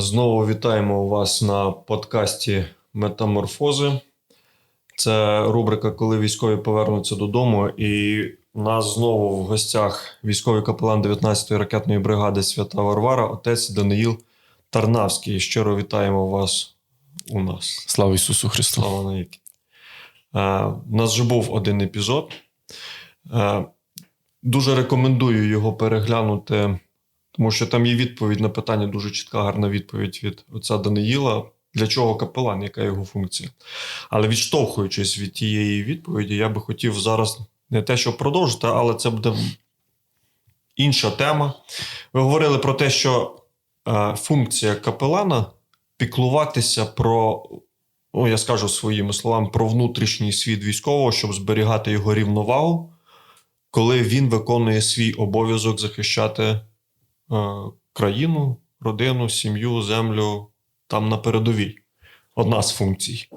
Знову вітаємо вас на подкасті Метаморфози. Це рубрика Коли військові повернуться додому. І у нас знову в гостях військовий капелан 19-ї ракетної бригади Свята Варвара, отець Даниїл Тарнавський. Щиро вітаємо вас у нас. Слава Ісусу Христу! Слава навіки. Е, У нас вже був один епізод. Е, Дуже рекомендую його переглянути, тому що там є відповідь на питання, дуже чітка, гарна відповідь від отця Даниїла. Для чого капелан, яка його функція? Але відштовхуючись від тієї відповіді, я би хотів зараз не те, щоб продовжити, але це буде інша тема. Ви говорили про те, що е, функція капелана піклуватися про ну, я скажу своїми словами, про внутрішній світ військового, щоб зберігати його рівновагу, коли він виконує свій обов'язок захищати країну, родину, сім'ю, землю там на передовій. Одна з функцій.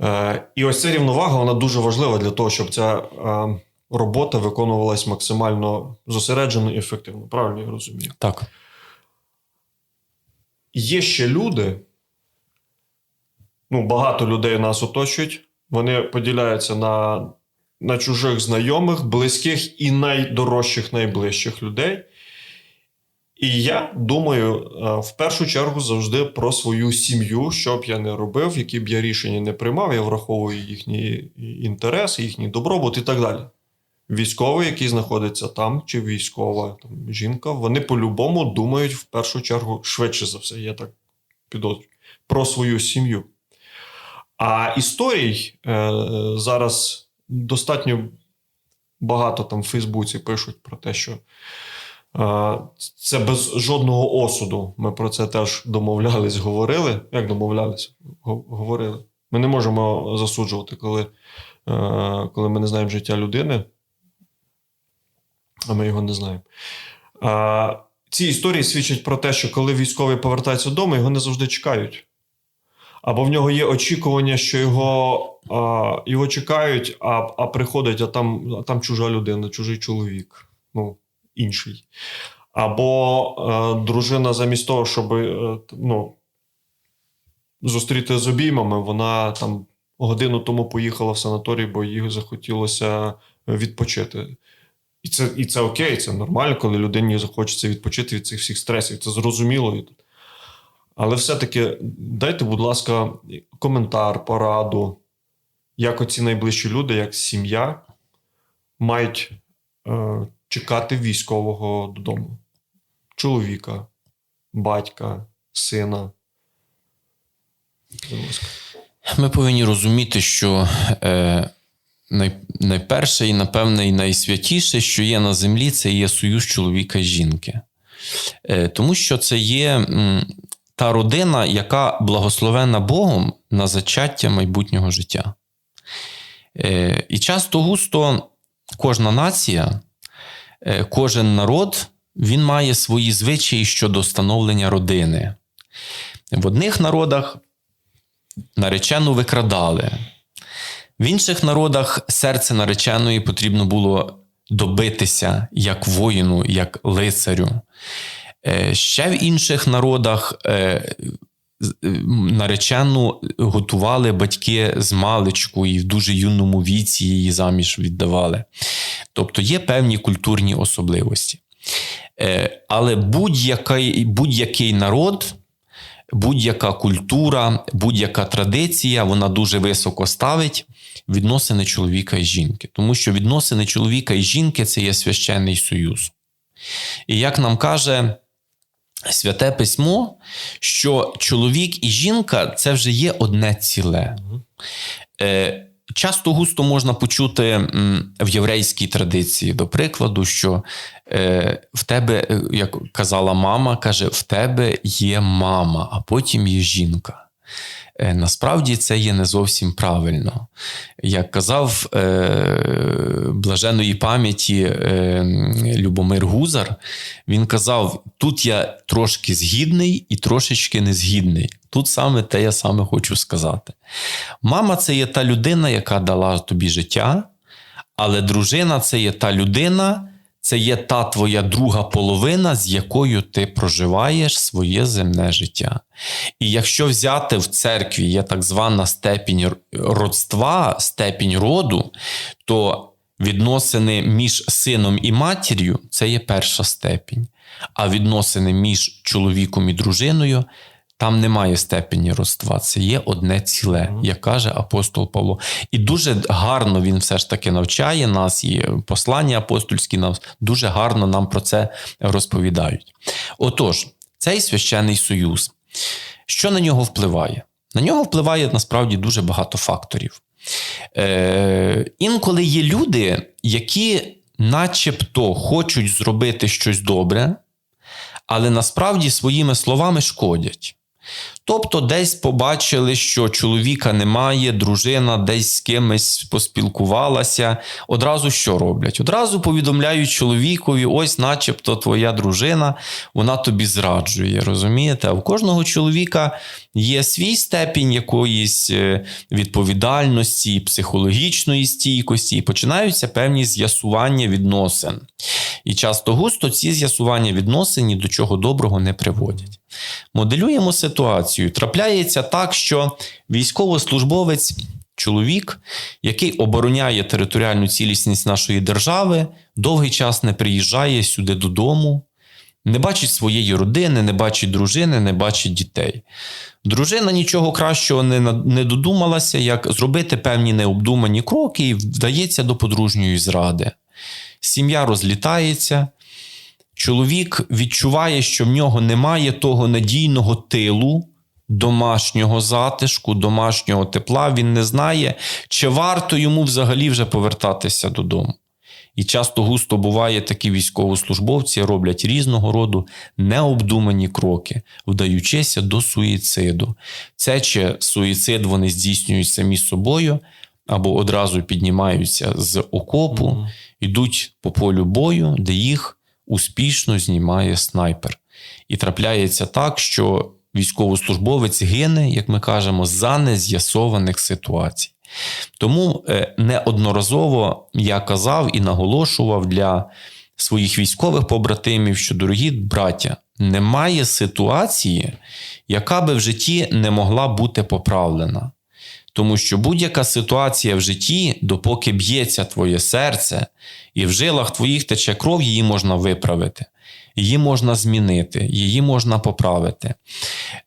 Е, і ось ця рівновага вона дуже важлива для того, щоб ця е, робота виконувалась максимально зосереджено і ефективно. Правильно я розумію? Так. Є ще люди, ну, багато людей нас оточують, вони поділяються на, на чужих знайомих, близьких і найдорожчих, найближчих людей. І я думаю, е, в першу чергу завжди про свою сім'ю, що б я не робив, які б я рішення не приймав, я враховую їхні інтереси, їхній добробут і так далі. Військовий, який знаходиться там, чи військова там, жінка, вони по-любому думають в першу чергу, швидше за все, я так підозрюю, про свою сім'ю. А історій е, зараз достатньо багато там в Фейсбуці пишуть про те, що це без жодного осуду. Ми про це теж домовлялись, говорили. Як домовлялись? Говорили. Ми не можемо засуджувати, коли, е, коли ми не знаємо життя людини, а ми його не знаємо. Ці історії свідчать про те, що коли військовий повертається додому, його не завжди чекають. Або в нього є очікування, що його, а, його чекають, а, а приходить, а там, а там чужа людина, чужий чоловік, ну, інший. Або е, дружина, замість того, щоб е, ну, зустріти з обіймами, вона там годину тому поїхала в санаторій, бо їй захотілося відпочити. І це, і це окей, це нормально, коли людині захочеться відпочити від цих всіх стресів. Це зрозуміло. Але все-таки дайте, будь ласка, коментар, пораду, як оці найближчі люди, як сім'я, мають е, чекати військового додому. Чоловіка, батька, сина. Ми повинні розуміти, що е, най, найперше і, напевне, і найсвятіше, що є на землі, це є союз чоловіка і жінки. Е, тому що це є та родина, яка благословена Богом на зачаття майбутнього життя. Е, і часто густо кожна нація, кожен народ, він має свої звичаї щодо становлення родини. В одних народах наречену викрадали. В інших народах серце нареченої потрібно було добитися як воїну, як лицарю. Е, Ще в інших народах е, е, наречену готували батьки з маличку і в дуже юному віці її заміж віддавали. Тобто є певні культурні особливості. Е, Але будь-який, будь-який народ будь-яка культура, будь-яка традиція, вона дуже високо ставить відносини чоловіка і жінки. Тому що відносини чоловіка і жінки це є священний союз. І як нам каже святе письмо, що чоловік і жінка це вже є одне ціле. Е, Часто густо можна почути в єврейській традиції, до прикладу, що е, в тебе, е, як казала мама, каже, в тебе є мама, а потім є жінка. Е, Насправді це є не зовсім правильно. Як казав блаженої пам'яті Любомир Гузар, він казав: тут я трошки згідний і трошечки не згідний. Тут саме те я саме хочу сказати. Мама це є та людина, яка дала тобі життя, але дружина це є та людина, це є та твоя друга половина, з якою ти проживаєш своє земне життя. І якщо взяти в церкві є так звана степінь родства, степінь роду, то відносини між сином і матір'ю це є перша степінь. А відносини між чоловіком і дружиною там немає степені родства, це є одне ціле, як каже апостол Павло. І дуже гарно він все ж таки навчає нас, і послання апостольські нам дуже гарно нам про це розповідають. Отож, цей священний союз, що на нього впливає? На нього впливає насправді дуже багато факторів. Е, інколи є люди, які начебто хочуть зробити щось добре, але насправді своїми словами шкодять. Тобто, десь побачили, що чоловіка немає, дружина десь з кимось поспілкувалася. Одразу що роблять? Одразу повідомляють чоловікові: ось, начебто, твоя дружина, вона тобі зраджує. Розумієте? А в кожного чоловіка є свій степінь якоїсь е, відповідальності, психологічної стійкості, і починаються певні з'ясування відносин. І часто густо ці з'ясування відносин ні до чого доброго не приводять. Моделюємо ситуацію. Трапляється так, що військовослужбовець, чоловік, який обороняє територіальну цілісність нашої держави, довгий час не приїжджає сюди додому, не бачить своєї родини, не бачить дружини, не бачить дітей. Дружина нічого кращого не, не додумалася, як зробити певні необдумані кроки і вдається до подружньої зради. Сім'я розлітається. Чоловік відчуває, що в нього немає того надійного тилу, домашнього затишку, домашнього тепла. Він не знає, чи варто йому взагалі вже повертатися додому. І часто густо буває, такі військовослужбовці роблять різного роду необдумані кроки, вдаючися до суїциду. Це чи суїцид вони здійснюють самі собою, або одразу піднімаються з окопу, йдуть по полю бою, де їх успішно знімає снайпер. І трапляється так, що військовослужбовець гине, як ми кажемо, за нез'ясованих ситуацій. Тому е, неодноразово я казав і наголошував для своїх військових побратимів, що, дорогі браття, немає ситуації, яка би в житті не могла бути поправлена. Тому що будь-яка ситуація в житті, допоки б'ється твоє серце, і в жилах твоїх тече кров, її можна виправити, її можна змінити, її можна поправити.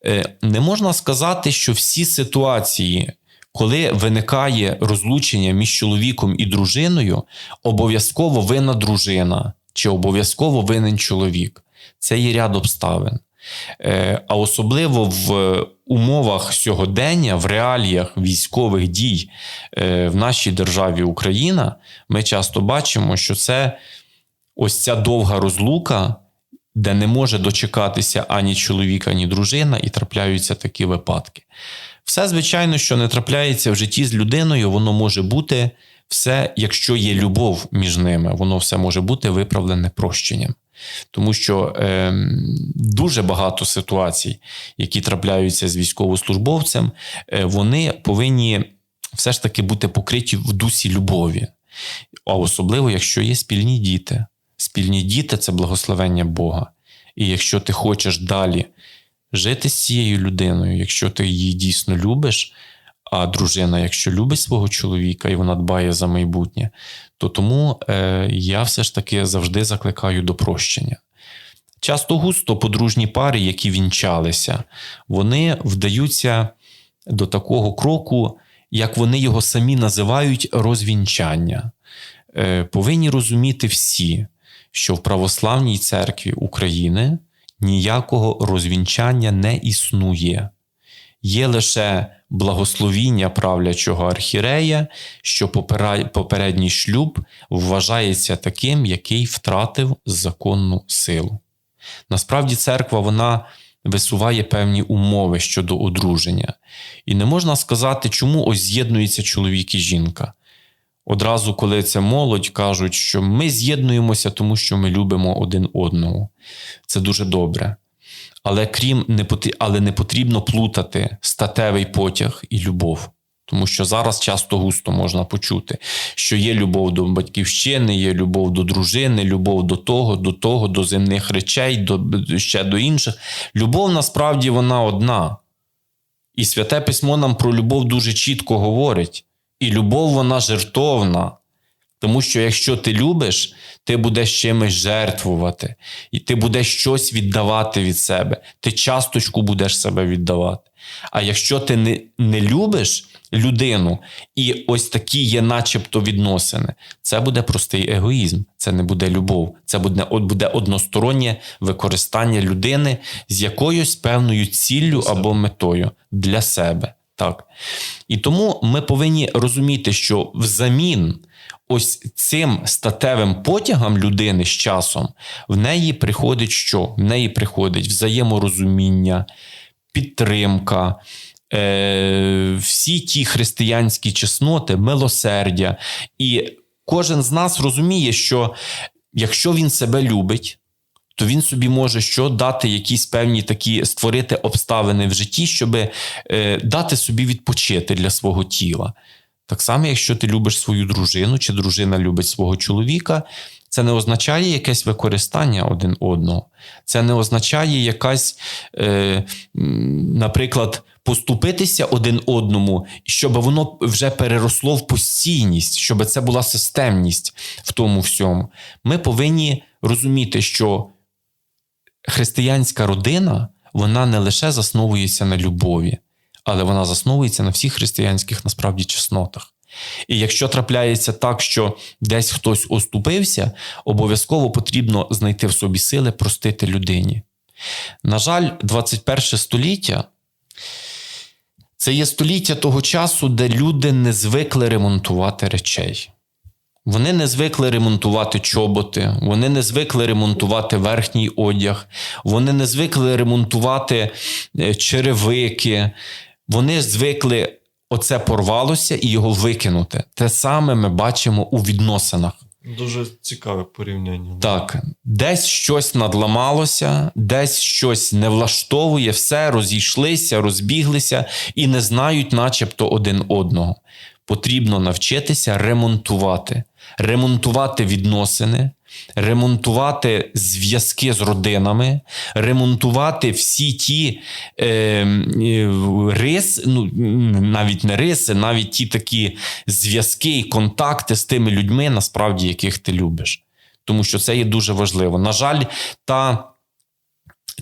Е, Не можна сказати, що всі ситуації, коли виникає розлучення між чоловіком і дружиною, обов'язково винна дружина чи обов'язково винен чоловік. Це є ряд обставин. Е, А особливо в умовах сьогодення, в реаліях військових дій е, в нашій державі Україна, ми часто бачимо, що це ось ця довга розлука, де не може дочекатися ані чоловік, ані дружина, і трапляються такі випадки. Все, звичайно, що не трапляється в житті з людиною, воно може бути все, якщо є любов між ними, воно все може бути виправлене прощенням. Тому що е, дуже багато ситуацій, які трапляються з військовослужбовцем, е, вони повинні все ж таки бути покриті в дусі любові. А особливо, якщо є спільні діти. Спільні діти це благословення Бога. І якщо ти хочеш далі жити з цією людиною, якщо ти її дійсно любиш, а дружина, якщо любить свого чоловіка і вона дбає за майбутнє, то тому е, я все ж таки завжди закликаю до прощення. Часто густо подружні пари, які вінчалися, вони вдаються до такого кроку, як вони його самі називають розвінчання. Е, повинні розуміти всі, що в православній церкві України ніякого розвінчання не існує. Є лише благословіння правлячого архірея, що попередній шлюб вважається таким, який втратив законну силу. Насправді, церква вона висуває певні умови щодо одруження. І не можна сказати, чому ось з'єднується чоловік і жінка. Одразу, коли це молодь, кажуть, що ми з'єднуємося, тому що ми любимо один одного. Це дуже добре. Але крім не потрі- але не потрібно плутати статевий потяг і любов. Тому що зараз часто густо можна почути, що є любов до батьківщини, є любов до дружини, любов до того, до того, до земних речей, до, ще до інших. Любов насправді вона одна. І святе письмо нам про любов дуже чітко говорить. І любов вона жертовна. Тому що якщо ти любиш, ти будеш чимось жертвувати, і ти будеш щось віддавати від себе. Ти часточку будеш себе віддавати. А якщо ти не, не любиш людину, і ось такі є, начебто, відносини, це буде простий егоїзм, це не буде любов, це буде, буде одностороннє використання людини з якоюсь певною ціллю або метою для себе. Так. І тому ми повинні розуміти, що взамін ось цим статевим потягам людини з часом в неї приходить що? В неї приходить взаєморозуміння, підтримка, е, всі ті християнські чесноти, милосердя. І кожен з нас розуміє, що якщо він себе любить, то він собі може що дати якісь певні такі створити обставини в житті, щоб е, дати собі відпочити для свого тіла. Так само, якщо ти любиш свою дружину, чи дружина любить свого чоловіка, це не означає якесь використання один одного. Це не означає якась, е, наприклад, поступитися один одному, щоб воно вже переросло в постійність, щоб це була системність в тому всьому. Ми повинні розуміти, що християнська родина вона не лише засновується на любові, але вона засновується на всіх християнських насправді чеснотах. І якщо трапляється так, що десь хтось оступився, обов'язково потрібно знайти в собі сили простити людині. На жаль, 21 століття це є століття того часу, де люди не звикли ремонтувати речей. Вони не звикли ремонтувати чоботи, вони не звикли ремонтувати верхній одяг, вони не звикли ремонтувати е, черевики. Вони звикли оце порвалося і його викинути. Те саме ми бачимо у відносинах. Дуже цікаве порівняння. Так, десь щось надламалося, десь щось не влаштовує, все розійшлися, розбіглися і не знають, начебто, один одного. Потрібно навчитися ремонтувати, ремонтувати відносини, ремонтувати зв'язки з родинами, ремонтувати всі ті е, е, рис, ну навіть не риси, навіть ті такі зв'язки і контакти з тими людьми, насправді, яких ти любиш. Тому що це є дуже важливо. На жаль, та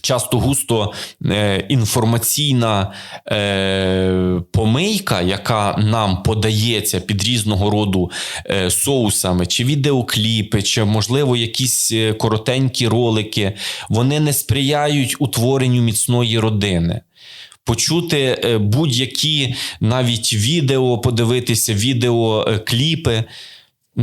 часто густо е, інформаційна е, помийка, яка нам подається під різного роду е, соусами, чи відеокліпи, чи, можливо, якісь е, коротенькі ролики, вони не сприяють утворенню міцної родини. Почути е, будь-які навіть відео, подивитися відеокліпи.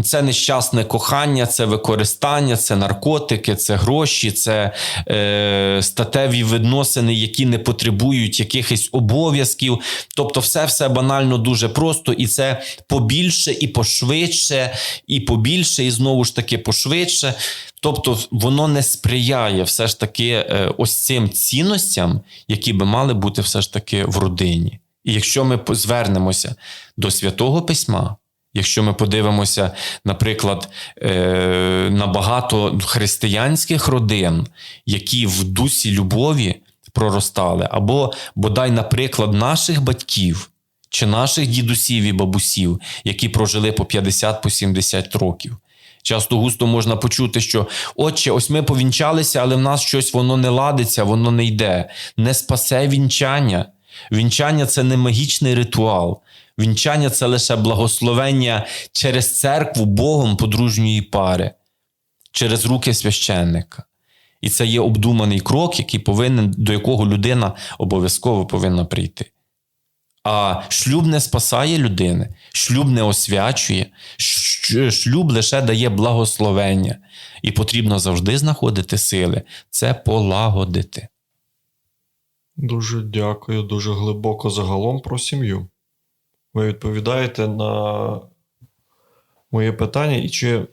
Це нещасне кохання, це використання, це наркотики, це гроші, це е, статеві відносини, які не потребують якихось обов'язків. Тобто, все все банально дуже просто, і це побільше, і пошвидше, і побільше, і знову ж таки пошвидше. Тобто, воно не сприяє все ж таки е, ось цим цінностям, які би мали бути все ж таки в родині. І якщо ми звернемося до святого письма. Якщо ми подивимося, наприклад, е, на багато християнських родин, які в дусі любові проростали, або бодай, наприклад, наших батьків чи наших дідусів і бабусів, які прожили по 50-70 років. Часто густо можна почути, що отче, ось ми повінчалися, але в нас щось воно не ладиться, воно не йде. Не спасе вінчання. Вінчання це не магічний ритуал. Вінчання це лише благословення через церкву Богом подружньої пари, через руки священника. І це є обдуманий крок, який повинен, до якого людина обов'язково повинна прийти. А шлюб не спасає людини, шлюб не освячує, шлюб лише дає благословення. І потрібно завжди знаходити сили це полагодити. Дуже дякую, дуже глибоко загалом про сім'ю. Ви відповідаєте на моє питання, і чи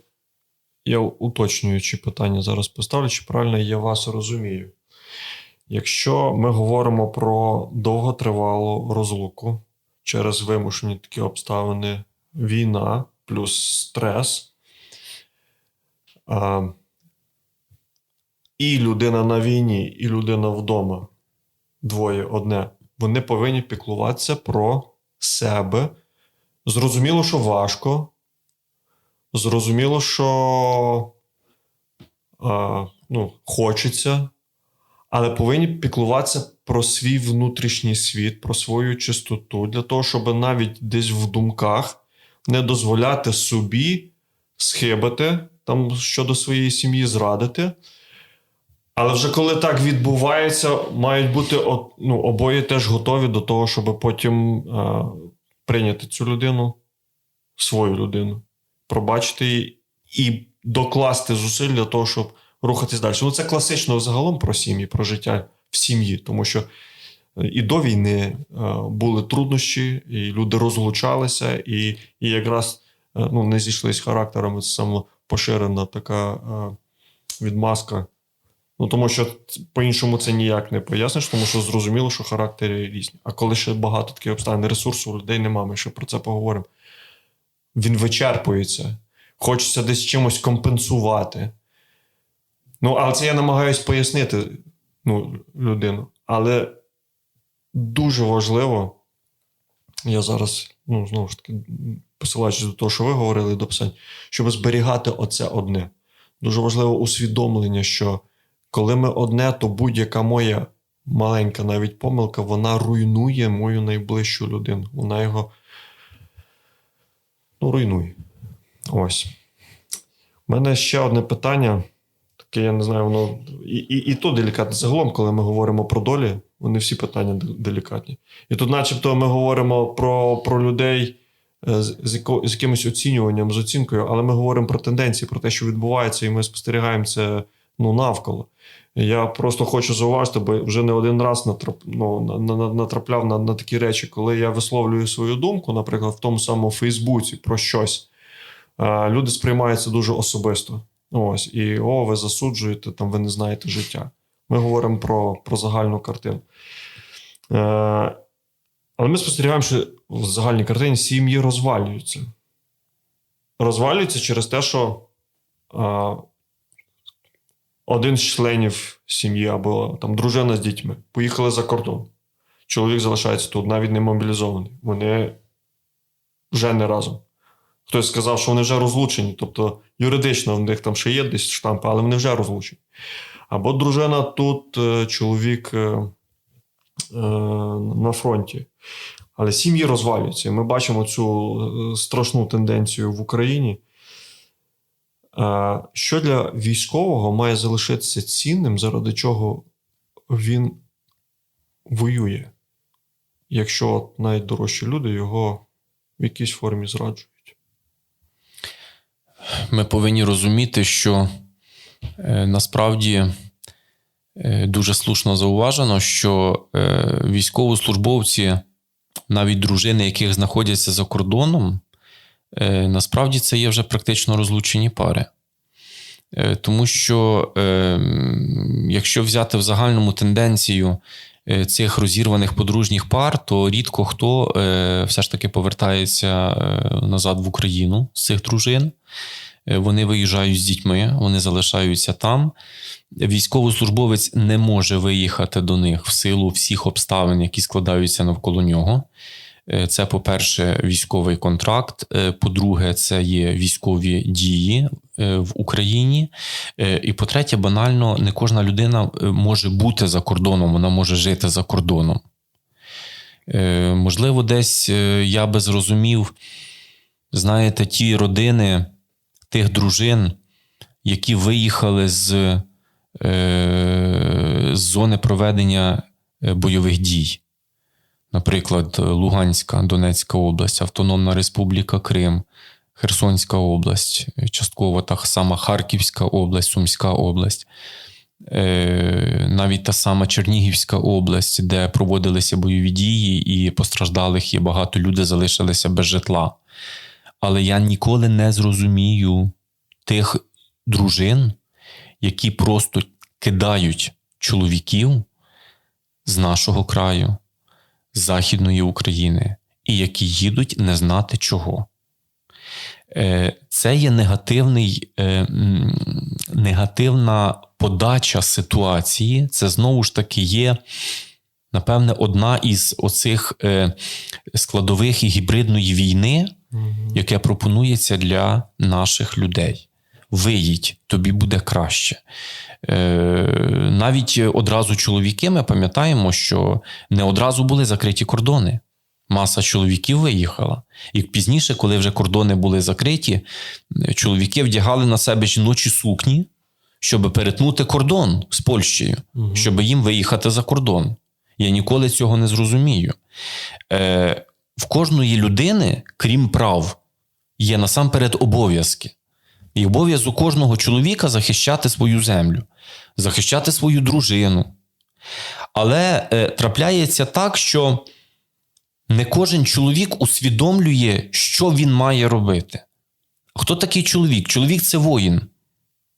я уточнюючи питання зараз поставлю, чи правильно я вас розумію. Якщо ми говоримо про довготривалу розлуку, через вимушені такі обставини війна плюс стрес. А, і людина на війні, і людина вдома двоє одне. Вони повинні піклуватися про себе. Зрозуміло, що важко. Зрозуміло, що а, ну, хочеться, але повинні піклуватися про свій внутрішній світ, про свою чистоту, для того, щоб навіть десь в думках не дозволяти собі схибити там щодо своєї сім'ї, зрадити. Але вже коли так відбувається, мають бути ну, обоє теж готові до того, щоб потім е, прийняти цю людину, свою людину, пробачити її і докласти зусиль для того, щоб рухатись далі. Ну, це класично загалом про сім'ї, про життя в сім'ї, тому що е, і до війни е, були труднощі, і люди розлучалися, і, і якраз е, ну, не зійшлись характерами. Це саме поширена така відмазка. Ну, тому що по-іншому це ніяк не поясниш, тому що зрозуміло, що характери різні. А коли ще багато таких обставин, ресурсу у людей немає, ми ще про це поговоримо. Він вичерпується. Хочеться десь чимось компенсувати. Ну, але це я намагаюсь пояснити ну, людину. Але дуже важливо, я зараз, ну, знову ж таки, посилаючись до того, що ви говорили до писань, щоб зберігати оце одне. Дуже важливо усвідомлення, що коли ми одне, то будь-яка моя маленька навіть помилка, вона руйнує мою найближчу людину. Вона його ну, руйнує. Ось. У мене ще одне питання. Таке, я не знаю, воно і, і, і то делікатне. Загалом, коли ми говоримо про долі, вони всі питання делікатні. І тут, начебто, ми говоримо про, про людей е, з, яко, з якимось оцінюванням, з оцінкою, але ми говоримо про тенденції, про те, що відбувається, і ми спостерігаємо це ну, навколо. Я просто хочу зауважити, бо вже не один раз натрап, ну, на- на- натрапляв на, на такі речі, коли я висловлюю свою думку, наприклад, в тому самому Фейсбуці про щось. Люди сприймаються дуже особисто. Ось, і о, ви засуджуєте, там ви не знаєте життя. Ми говоримо про, про загальну картину. Е, але ми спостерігаємо, що в загальній картині сім'ї розвалюються. Розвалюються через те, що е, один з членів сім'ї або там дружина з дітьми поїхали за кордон. Чоловік залишається тут, навіть не мобілізований. Вони вже не разом. Хтось сказав, що вони вже розлучені, тобто юридично в них там ще є десь штампи, але вони вже розлучені. Або дружина тут, е, чоловік е, е, на фронті. Але сім'ї розвалюються. І ми бачимо цю страшну тенденцію в Україні. Що для військового має залишитися цінним, заради чого він воює, якщо найдорожчі люди його в якійсь формі зраджують? Ми повинні розуміти, що е, насправді е, дуже слушно зауважено, що е, військовослужбовці, навіть дружини, яких знаходяться за кордоном, насправді це є вже практично розлучені пари. Е, Тому що, е, якщо взяти в загальному тенденцію е, цих розірваних подружніх пар, то рідко хто е, все ж таки повертається е, назад в Україну з цих дружин. Е, Вони виїжджають з дітьми, вони залишаються там. Військовослужбовець не може виїхати до них в силу всіх обставин, які складаються навколо нього. Е, Це, по-перше, військовий контракт. Е, По-друге, це є військові дії е, в Україні. І по-третє, банально, не кожна людина може бути за кордоном, вона може жити за кордоном. Можливо, десь я би зрозумів, знаєте, ті родини тих дружин, які виїхали з, з зони проведення бойових дій. Наприклад, Луганська, Донецька область, Автономна Республіка Крим, Херсонська область, частково та сама Харківська область, Сумська область, е, навіть та сама Чернігівська область, де проводилися бойові дії, і постраждалих є багато людей залишилися без житла. Але я ніколи не зрозумію тих дружин, які просто кидають чоловіків з нашого краю, Західної України і які їдуть не знати чого. Е, Це є негативний, е, негативна подача ситуації. Це знову ж таки є, напевне, одна із оцих е, складових і гібридної війни, яке пропонується для наших людей. Виїдь, тобі буде краще. Е, навіть одразу чоловіки, ми пам'ятаємо, що не одразу були закриті кордони. Маса чоловіків виїхала. І пізніше, коли вже кордони були закриті, чоловіки вдягали на себе жіночі сукні, щоб перетнути кордон з Польщею, щоб їм виїхати за кордон. Я ніколи цього не зрозумію. Е, в кожної людини, крім прав, є насамперед обов'язки. І обов'язок кожного чоловіка захищати свою землю, захищати свою дружину. Але е, трапляється так, що не кожен чоловік усвідомлює, що він має робити. Хто такий чоловік? Чоловік це воїн.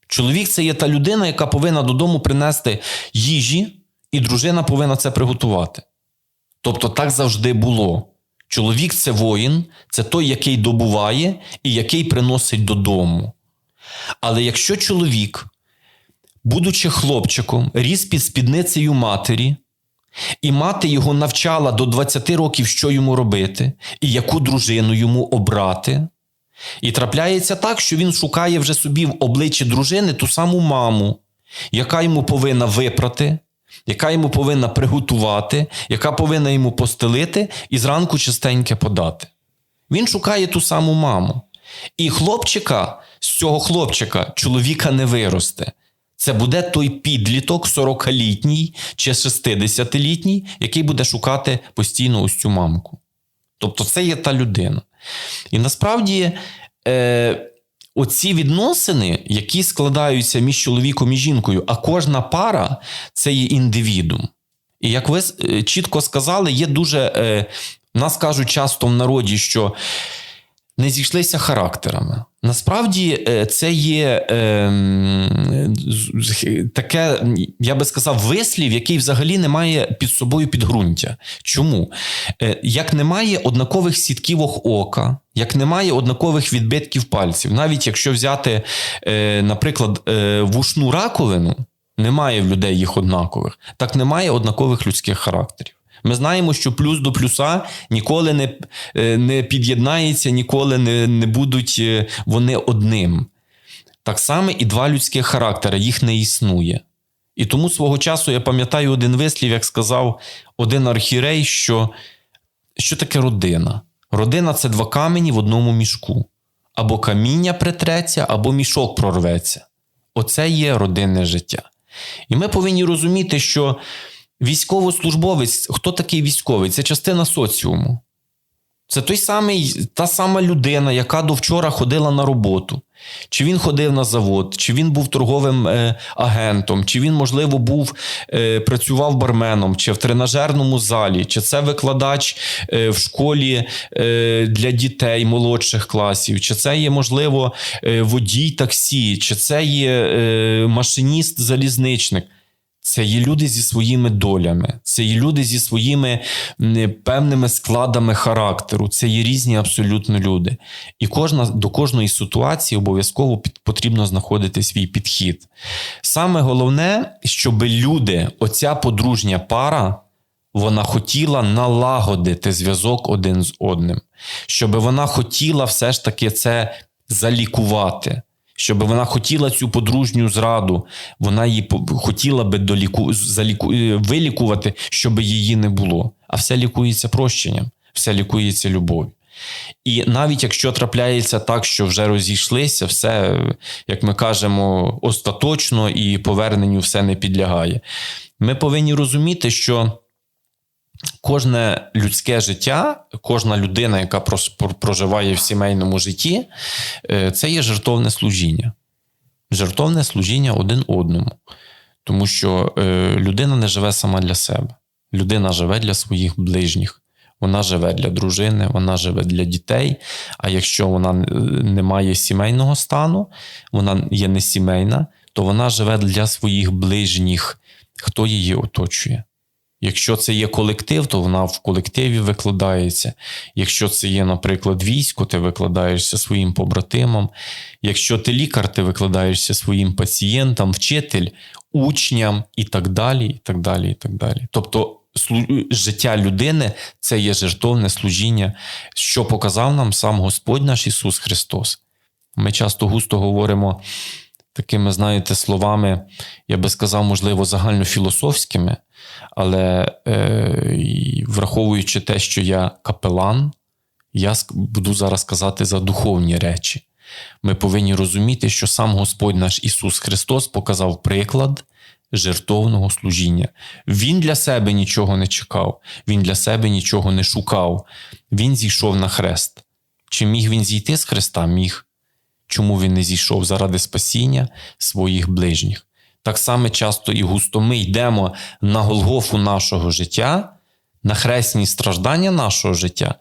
Чоловік це є та людина, яка повинна додому принести їжі, і дружина повинна це приготувати. Тобто так завжди було. Чоловік це воїн, це той, який добуває і який приносить додому. Але якщо чоловік, будучи хлопчиком, ріс під спідницею матері, і мати його навчала до 20 років, що йому робити, і яку дружину йому обрати, і трапляється так, що він шукає вже собі в обличчі дружини ту саму маму, яка йому повинна випрати, яка йому повинна приготувати, яка повинна йому постелити і зранку чистеньке подати. Він шукає ту саму маму. І хлопчика, з цього хлопчика, чоловіка не виросте. Це буде той підліток, 40-літній чи 60-літній, який буде шукати постійно ось цю мамку. Тобто, це є та людина. І насправді е, оці відносини, які складаються між чоловіком і жінкою, а кожна пара це є індивідум. І як ви е, чітко сказали, є дуже. Е, нас кажуть часто в народі, що не зійшлися характерами. Насправді, е, це є е, таке, я би сказав, вислів, який взагалі не має під собою підґрунтя. Чому? Е, Як немає однакових сітківок ока, як немає однакових відбитків пальців, навіть якщо взяти, е, наприклад, е, вушну раковину, немає в людей їх однакових, так немає однакових людських характерів. Ми знаємо, що плюс до плюса ніколи не, е, не під'єднається, ніколи не, не будуть е, вони одним. Так само і два людських характери, їх не існує. І тому свого часу я пам'ятаю один вислів, як сказав один архірей, що, що таке родина? Родина це два камені в одному мішку. Або каміння притреться, або мішок прорветься. Оце є родинне життя. І ми повинні розуміти, що військовослужбовець, хто такий військовий? Це частина соціуму. Це той самий, та сама людина, яка до вчора ходила на роботу. Чи він ходив на завод, чи він був торговим е, агентом, чи він, можливо, був, е, працював барменом, чи в тренажерному залі, чи це викладач е, в школі е, для дітей молодших класів, чи це є, можливо, е, водій таксі, чи це є е, машиніст-залізничник. Це є люди зі своїми долями, це є люди зі своїми певними складами характеру. Це є різні абсолютно люди. І кожна, до кожної ситуації обов'язково потрібно знаходити свій підхід. Саме головне, щоб люди, оця подружня пара, вона хотіла налагодити зв'язок один з одним, щоб вона хотіла все ж таки це залікувати. Щоб вона хотіла цю подружню зраду, вона її хотіла би доліку, заліку, е, вилікувати, щоб її не було. А все лікується прощенням, все лікується любов'ю. І навіть якщо трапляється так, що вже розійшлися, все, як ми кажемо, остаточно і поверненню все не підлягає. Ми повинні розуміти, що кожне людське життя, кожна людина, яка проживає в сімейному житті, е, це є жертовне служіння. Жертовне служіння один одному. Тому що е, людина не живе сама для себе. Людина живе для своїх ближніх. Вона живе для дружини, вона живе для дітей. А якщо вона е, не має сімейного стану, вона є не сімейна, то вона живе для своїх ближніх, хто її оточує. Якщо це є колектив, то вона в колективі викладається. Якщо це є, наприклад, військо, ти викладаєшся своїм побратимам. Якщо ти лікар, ти викладаєшся своїм пацієнтам, вчитель, учням і так далі. і так далі, і так далі. Тобто життя людини це є жертовне служіння, що показав нам сам Господь наш Ісус Христос. Ми часто густо говоримо такими, знаєте, словами, я би сказав, можливо, загальнофілософськими, але е, враховуючи те, що я капелан, я буду зараз казати за духовні речі. Ми повинні розуміти, що сам Господь наш Ісус Христос показав приклад жертовного служіння. Він для себе нічого не чекав, він для себе нічого не шукав. Він зійшов на хрест. Чи міг він зійти з хреста? Міг. Чому він не зійшов заради спасіння своїх ближніх? Так само часто і густо ми йдемо на Голгофу нашого життя, на хресні страждання нашого життя,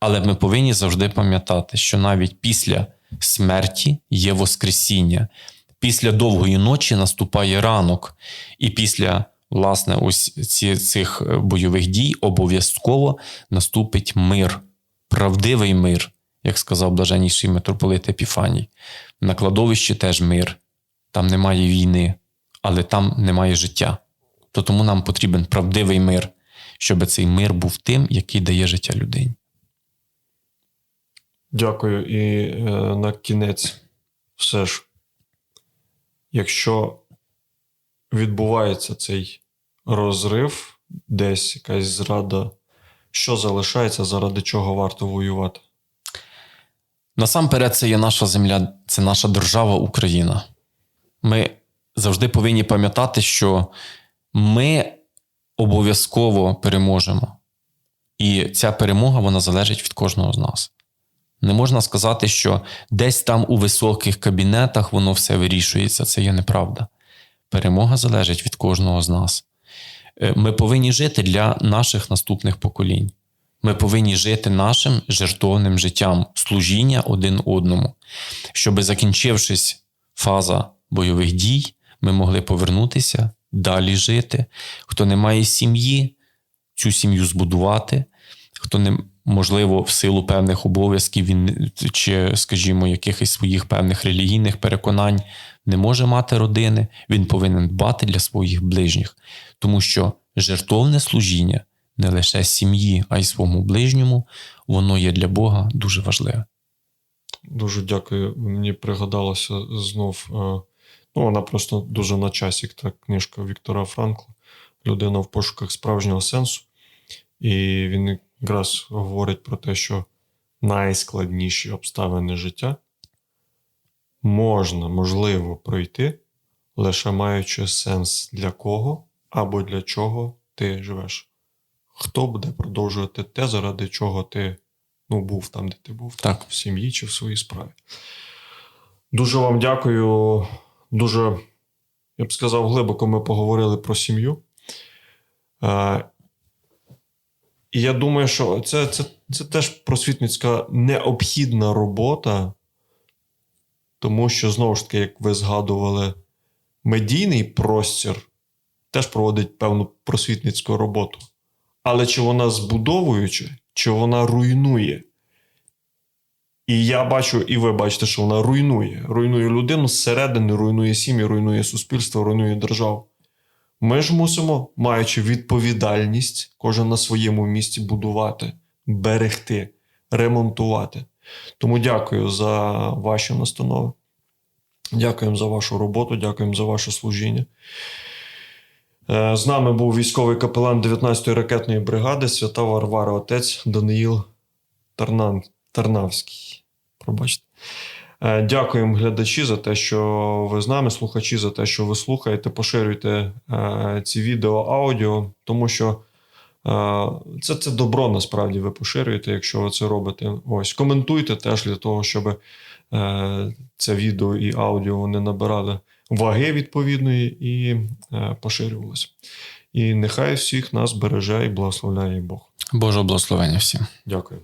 але ми повинні завжди пам'ятати, що навіть після смерті є Воскресіння, після довгої ночі наступає ранок, і після власне ось ці, цих е, бойових дій обов'язково наступить мир, правдивий мир, як сказав блаженніший митрополит Епіфаній. На кладовищі теж мир, там немає війни, але там немає життя. То тому нам потрібен правдивий мир, щоб цей мир був тим, який дає життя людині. Дякую. І е, на кінець, все ж, якщо відбувається цей розрив, десь якась зрада, що залишається, заради чого варто воювати? Насамперед, це є наша земля, це наша держава Україна. Ми завжди повинні пам'ятати, що ми обов'язково переможемо. І ця перемога вона залежить від кожного з нас. Не можна сказати, що десь там у високих кабінетах воно все вирішується. Це є неправда. Перемога залежить від кожного з нас. Е, Ми повинні жити для наших наступних поколінь. Ми повинні жити нашим жертовним життям, служіння один одному, щоб, закінчившись фаза бойових дій, ми могли повернутися, далі жити. Хто не має сім'ї, цю сім'ю збудувати, хто не можливо в силу певних обов'язків він чи, скажімо, якихось своїх певних релігійних переконань не може мати родини, він повинен дбати для своїх ближніх, тому що жертовне служіння не лише сім'ї, а й своєму ближньому, воно є для Бога дуже важливе. Дуже дякую. Мені пригадалося знов. Ну, вона просто дуже на часі, та книжка Віктора Франкла Людина в пошуках справжнього сенсу. І він якраз говорить про те, що найскладніші обставини життя можна, можливо, пройти, лише маючи сенс для кого або для чого ти живеш. Хто буде продовжувати те, заради чого ти ну, був там, де ти був, Так. в сім'ї чи в своїй справі. Дуже вам дякую. Дуже, я б сказав, глибоко ми поговорили про сім'ю. Е, і я думаю, що це, це, це теж просвітницька необхідна робота, тому що, знову ж таки, як ви згадували, медійний простір теж проводить певну просвітницьку роботу. Але чи вона збудовуюча, чи вона руйнує? І я бачу, і ви бачите, що вона руйнує. Руйнує людину зсередини, руйнує сім'ї, руйнує суспільство, руйнує державу. Ми ж мусимо, маючи відповідальність, кожен на своєму місці будувати, берегти, ремонтувати. Тому дякую за ваші настанови. Дякуємо за вашу роботу, дякуємо за ваше служіння. Е, З нами був військовий капелан 19-ї ракетної бригади свята Варвара, отець Даниїл Тарнан, Тарнавський. Пробачте. Е, Дякуємо глядачі за те, що ви з нами, слухачі, за те, що ви слухаєте, поширюйте е, ці відео, аудіо, тому що е, це, це добро насправді ви поширюєте, якщо ви це робите. Ось коментуйте теж для того, щоб це відео і аудіо вони набирали ваги відповідної і поширювалося. І нехай всіх нас береже і благословляє Бог. Боже благословення всім. Дякую.